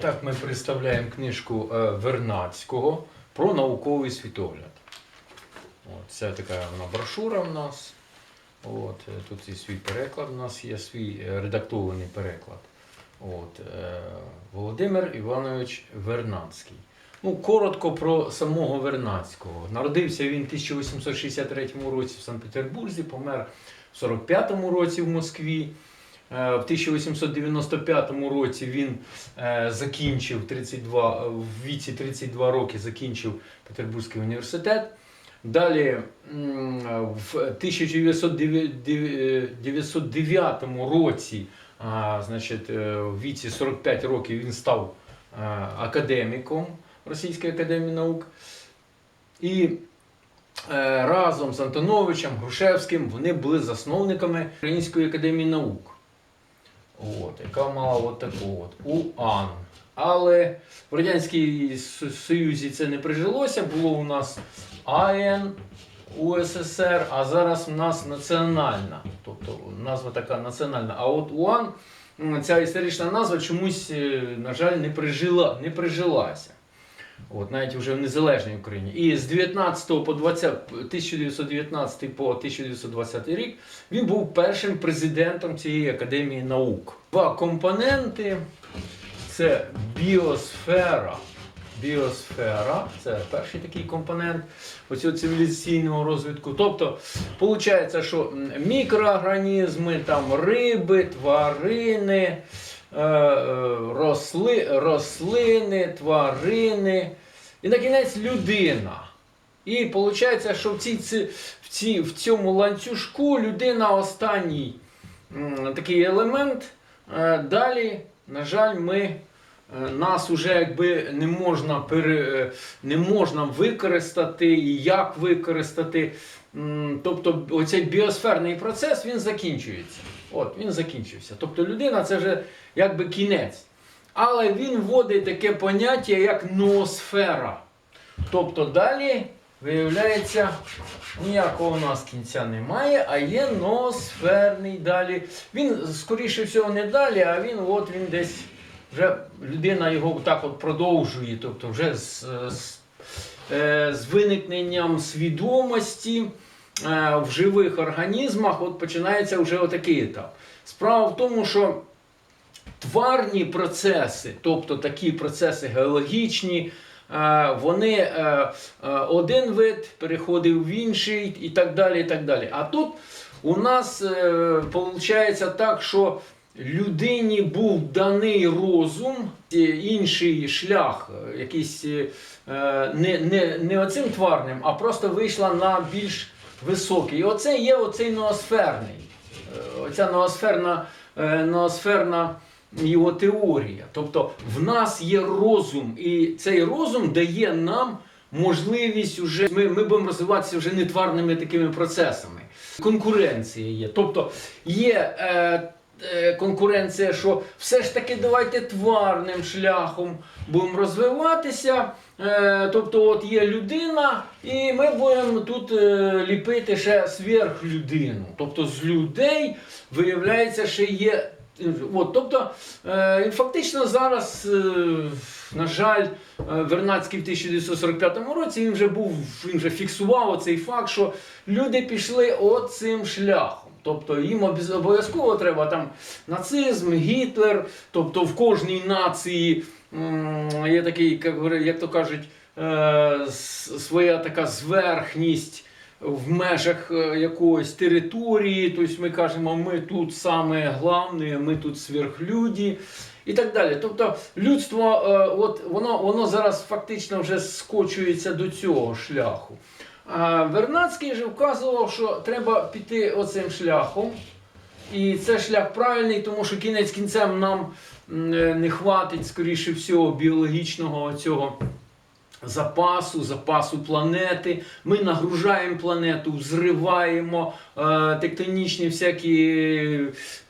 Так, ми представляємо книжку е, Вернадського про науковий світогляд. От, це така вона брошура в нас. От, е, тут і свій переклад у нас є, свій е, редактований переклад. От, Володимир Іванович Вернадський. Ну, коротко про самого Вернадського. Народився він в 1863 році в Санкт-Петербурзі, помер в 45 році в Москві. Е, В 1895 році він е, закінчив 32, е, в віці 32 роки закінчив Петербурзький університет. Далі в 1909 році, значить, е, в віці 45 років він став академіком Російської академії наук. І разом з Антоновичем Грушевським вони були засновниками Української академії наук. От, яка мала от таку от УАН. Але в Радянській Союзі це не прижилося, було у нас АН УССР, а зараз у нас національна. Тобто назва така національна. А от УАН, ця історична назва чомусь, е, на жаль, не, прижила, не прижилася. От, навіть вже в незалежній Україні. І з 19 по 20, 1919 по 1920 рік він був першим президентом цієї академії наук. Два компоненти це біосфера. Біосфера це перший такий компонент оцього цивілізаційного розвитку. Тобто, виходить, що мікроорганізми, там риби, тварини, росли, рослини, тварини і на кінець людина. І виходить, що в, цій, в, цій, в цьому ланцюжку людина останній такий елемент. Е, Далі, на жаль, ми, е, нас уже якби не можна, пере, е, не можна використати і як використати. Тобто оцей біосферний процес він закінчується. От, він закінчився. Тобто людина це вже якби кінець. Але він вводить таке поняття як ноосфера. Тобто далі, виявляється, ніякого у нас кінця немає, а є ноосферний далі. Він, скоріше всього, не далі, а він от він десь вже людина його так от продовжує. Тобто вже з, з, е, з виникненням свідомості в живих організмах от починається вже отакий етап. Справа в тому, що тварні процеси, тобто такі процеси геологічні, е, вони е, е, один вид переходив в інший і так далі. і так далі. А тут у нас виходить так, що людині був даний розум, е, інший шлях, е, якийсь е, не, не, не оцим тварним, а просто вийшла на більш високий. І оце є оцей ноосферний. Е, Оця ноосферна, е, ноосферна його теорія. Тобто в нас є розум, і цей розум дає нам можливість уже. Ми, ми будемо розвиватися вже не тварними такими процесами. Конкуренція є. Тобто є. Е, Конкуренція, що все ж таки давайте тварним шляхом будемо розвиватися. Е, Тобто, от є людина, і ми будемо тут е, ліпити ще сверхлюдину. Тобто з людей виявляється, ще є. От, тобто, е, фактично зараз, е, на жаль, е, Вернадський в 1945 році він вже був, він вже фіксував цей факт, що люди пішли оцим шляхом. Тобто їм обов'язково треба там нацизм, Гітлер, тобто в кожній нації є такий, як, то кажуть, е, своя така зверхність в межах е, якоїсь території. Тобто ми кажемо, ми тут саме головне, ми тут сверхлюді. І так далі. Тобто людство, е, от воно, воно зараз фактично вже скочується до цього шляху. А Вернадський же вказував, що треба піти оцим шляхом. І це шлях правильний, тому що кінець кінцем нам е, не хватить, скоріше всього, біологічного цього запасу, запасу планети. Ми нагружаємо планету, взриваємо, е, тектонічні всякі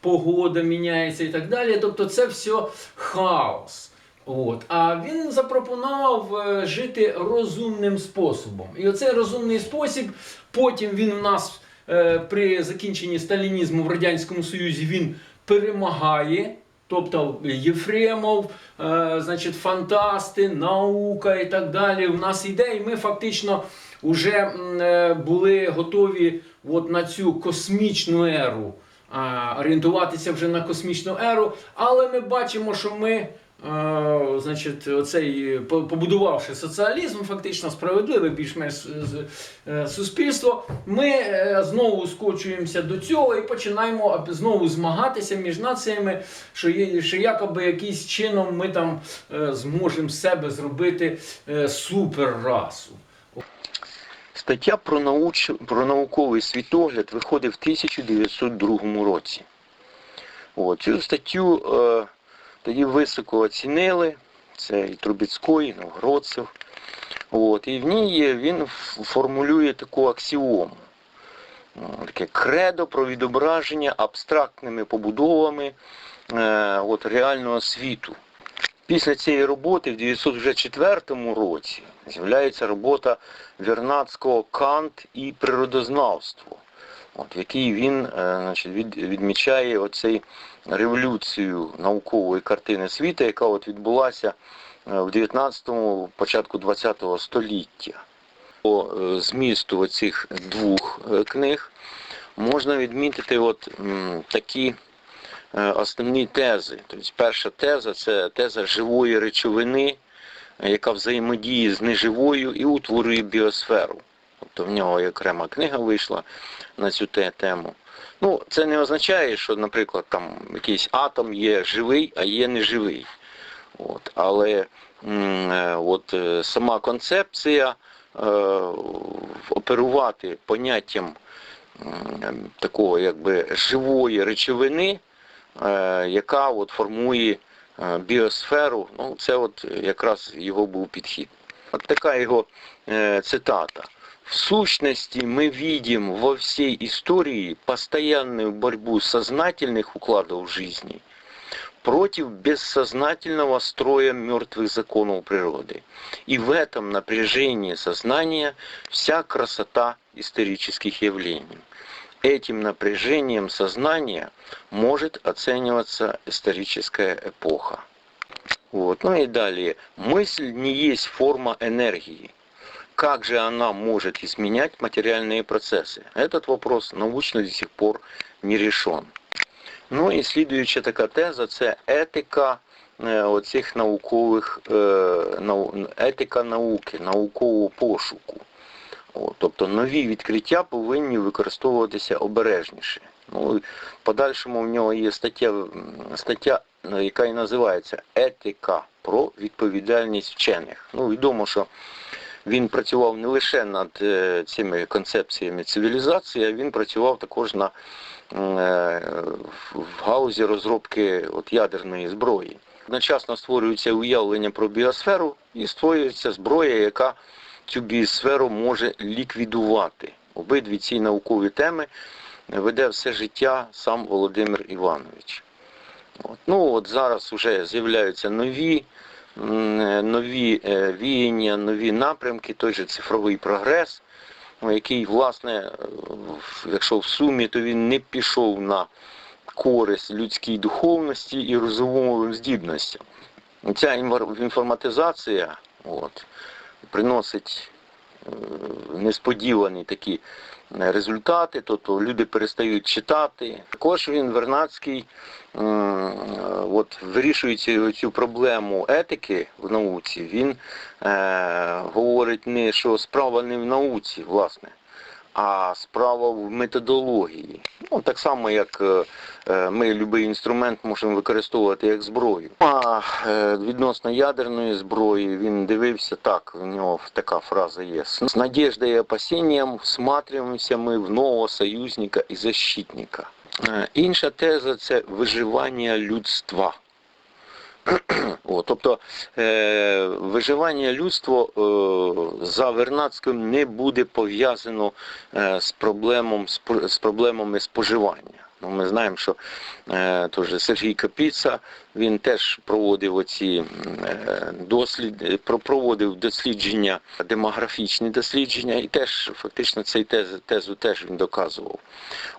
погода міняється і так далі. Тобто це все хаос. От. А він запропонував е, жити розумним способом. І оцей розумний спосіб, потім він у нас е, при закінченні сталінізму в Радянському Союзі він перемагає Тобто Єфремов, е, значить, фантасти, наука і так далі. У нас іде, і ми фактично вже були готові от на цю космічну еру, орієнтуватися вже на космічну еру, але ми бачимо, що ми. Е, Значить, оцей побудувавши соціалізм, фактично справедливе більш-менш з- е, суспільство, ми е, знову скочуємося до цього і починаємо знову змагатися між націями, що є, що якоби якийсь чином ми там е, зможемо себе зробити е, суперрасу. Стаття про, науч... про науковий світогляд виходить в 1902 році. От, цю статтю е, тоді високо оцінили. Це і Трубецький, і Новгородцев. От, і в ній він формулює таку аксіому. Таке кредо про відображення абстрактними побудовами е, от, реального світу. Після цієї роботи в 1904 році з'являється робота Вернадського Кант і природознавство, от, в він е, значить, від, відмічає оцей революцію наукової картини світу, яка от відбулася е, в 19-му, початку 20-го століття. По е, змісту оцих двох книг можна відмітити от, такі основні тези. Тобто перша теза це теза живої речовини, яка взаємодіє з неживою і утворює біосферу. Тобто в нього і окрема книга вийшла на цю тему. Ну, це не означає, що, наприклад, там якийсь атом є живий, а є неживий. От. Але е, от, е, сама концепція е, оперувати поняттям такого якби живої речовини, е, яка от формує е, біосферу, ну це от якраз його був підхід. От така його е, цитата. В сущности, мы видим во всей истории постоянную борьбу сознательных укладов жизни против бессознательного строя мертвых законов природы. И в этом напряжении сознания вся красота исторических явлений. Этим напряжением сознания может оцениваться историческая эпоха. Вот. Ну и далее. Мысль не есть форма энергии. Как же она может изменять материальные процессы? Этот вопрос научно до сих пор не решен. Ну і слідуюча така теза це етика е, оцих наукових, е, нау- етика науки, наукового пошуку. О, тобто нові відкриття повинні використовуватися обережніше. Ну, і в подальшому в нього є стаття, м, стаття, е, яка і називається Етика про відповідальність вчених. Ну, відомо, що він працював не лише над е, цими концепціями цивілізації, а він працював також на е, в- гаузі розробки от, ядерної зброї. Одночасно створюється уявлення про біосферу і створюється зброя, яка цю біосферу може ліквідувати. Обидві ці наукові теми веде все життя сам Володимир Іванович. От. Ну от зараз вже з'являються нові, нові е, віяння, нові напрямки, той же цифровий прогрес, який, власне, е, якщо в сумі, то він не пішов на користь людській духовності і розумовим здібностям. Ця інформатизація от, приносить е, несподівані такі е, результати, тобто люди перестають читати. Також він Вернадський м, е, от, вирішуючи цю проблему етики в науці, він е, говорить не, що справа не в науці, власне, а справа в методології. Ну, так само, як е, е, ми будь-який інструмент можемо використовувати як зброю. А е, відносно ядерної зброї він дивився так, в нього така фраза є. З надіждою і опасінням всматрюємося ми в нового союзника і защитника. Інша теза це виживання людства. О, тобто е, виживання людства е, за Вернадським не буде пов'язано е, з, проблемом, з, проблемами споживання. Ми знаємо, що е, теж Сергій Капіца, він теж проводив оці е, дослід, проводив дослідження, демографічні дослідження, і теж фактично цей тез, тезу теж він доказував.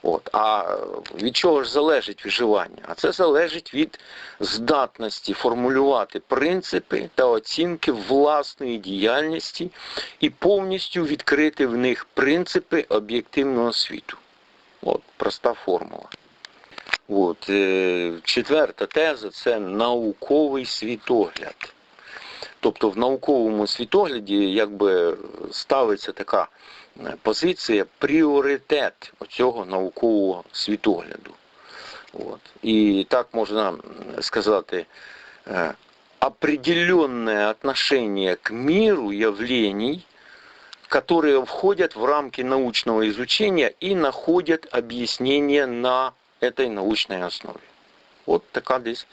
От. А від чого ж залежить виживання? А це залежить від здатності формулювати принципи та оцінки власної діяльності і повністю відкрити в них принципи об'єктивного світу. От, проста формула. От, е, четверта теза це науковий світогляд. Тобто в науковому світогляді якби ставиться така е, позиція пріоритет цього наукового світогляду. От. І так можна сказати, е, определенное отношение к миру явлений, которые входят в рамки научного изучения и находят объяснение на этой научной основі. От така десь,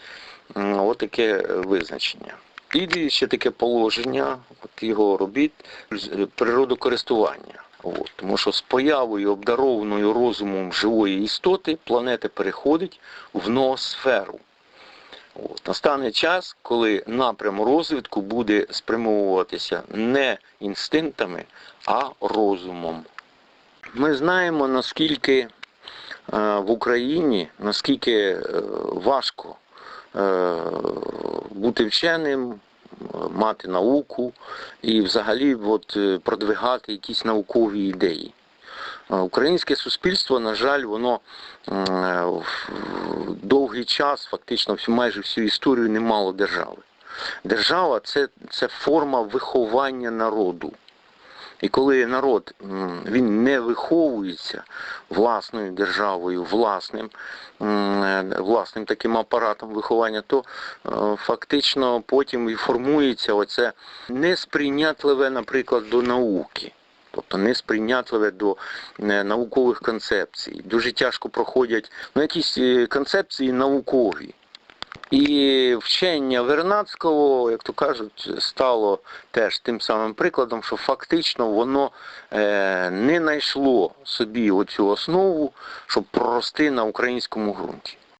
м, от таке визначення. І ще таке положення от його робіт з- е, природокористування. От, тому що з появою обдарованою розумом живої істоти планета переходить в ноосферу. Настане час, коли напрям розвитку буде спрямовуватися не інстинктами, а розумом. Ми знаємо, наскільки е, в Україні, наскільки е, важко е, бути вченим, мати науку і взагалі от, продвигати якісь наукові ідеї. Українське суспільство, на жаль, воно в довгий час, фактично майже всю історію не мало держави. Держава це, це форма виховання народу. І коли народ він не виховується власною державою, власним, власним таким апаратом виховання, то е, фактично потім і формується оце несприйнятливе, наприклад, до науки. Тобто несприйнятливе до е, наукових концепцій. Дуже тяжко проходять ну, якісь е, концепції наукові. І вчення Вернадського, як то кажуть, стало теж тим самим прикладом, що фактично воно е, не знайшло собі оцю основу, щоб прорости на українському ґрунті.